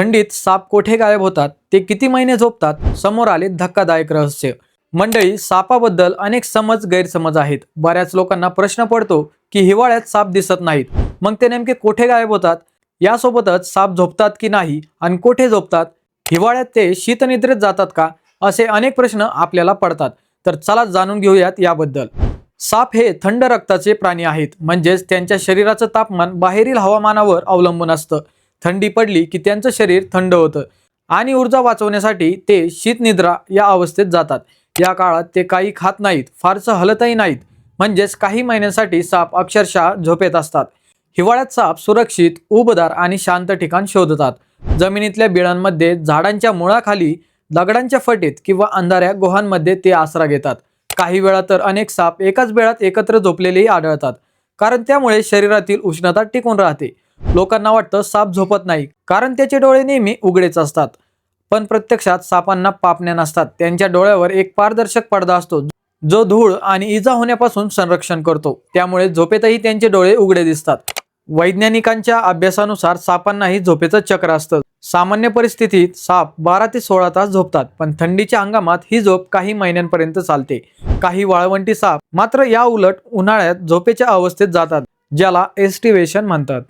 थंडीत साप कोठे गायब होतात ते किती महिने झोपतात समोर आले धक्कादायक रहस्य. मंडळी सापाबद्दल अनेक समज गैरसमज आहेत. बऱ्याच लोकांना प्रश्न पडतो की हिवाळ्यात साप दिसत नाहीत. मग ते नेमके कोठे गायब होतात? यासोबतच साप झोपतात की नाही आणि कोठे झोपतात? हिवाळ्यात ते शीतनिद्रेत जातात का? असे अनेक प्रश्न आपल्याला पडतात. तर चला जाणून घेऊयात याबद्दल. साप हे थंड रक्ताचे प्राणी आहेत. म्हणजेच त्यांच्या शरीराचं तापमान बाहेरील हवामानावर अवलंबून असतं. थंडी पडली की त्यांचं शरीर थंड होतं आणि ऊर्जा वाचवण्यासाठी ते शीतनिद्रा या अवस्थेत जातात. या काळात ते काही खात नाहीत फारसं हलतही नाहीत. म्हणजेच काही महिन्यांसाठी साप अक्षरशः झोपेत असतात. हिवाळ्यात साप सुरक्षित उबदार आणि शांत ठिकाण शोधतात. जमिनीतल्या बिळांमध्ये झाडांच्या मुळाखाली दगडांच्या फटीत किंवा अंधाऱ्या गुहांमध्ये ते आसरा घेतात. काही वेळा तर अनेक साप एकाच वेळात एकत्र झोपलेलेही आढळतात कारण त्यामुळे शरीरातील उष्णता टिकून राहते. लोकांना वाटतं साप झोपत नाही कारण त्याचे डोळे नेहमी उघडेच असतात. पण प्रत्यक्षात सापांना पापण्या नसतात त्यांच्या डोळ्यावर एक पारदर्शक पडदा असतो जो धूळ आणि इजा होण्यापासून संरक्षण करतो. त्यामुळे झोपेतही त्यांचे डोळे उघडे दिसतात. वैज्ञानिकांच्या अभ्यासानुसार सापांनाही झोपेचं चक्र असतं. सामान्य परिस्थितीत साप बारा ते सोळा तास झोपतात पण थंडीच्या हंगामात ही झोप काही महिन्यांपर्यंत चालते. काही वाळवंटी साप मात्र या उलट उन्हाळ्यात झोपेच्या अवस्थेत जातात ज्याला एस्टिवेशन म्हणतात.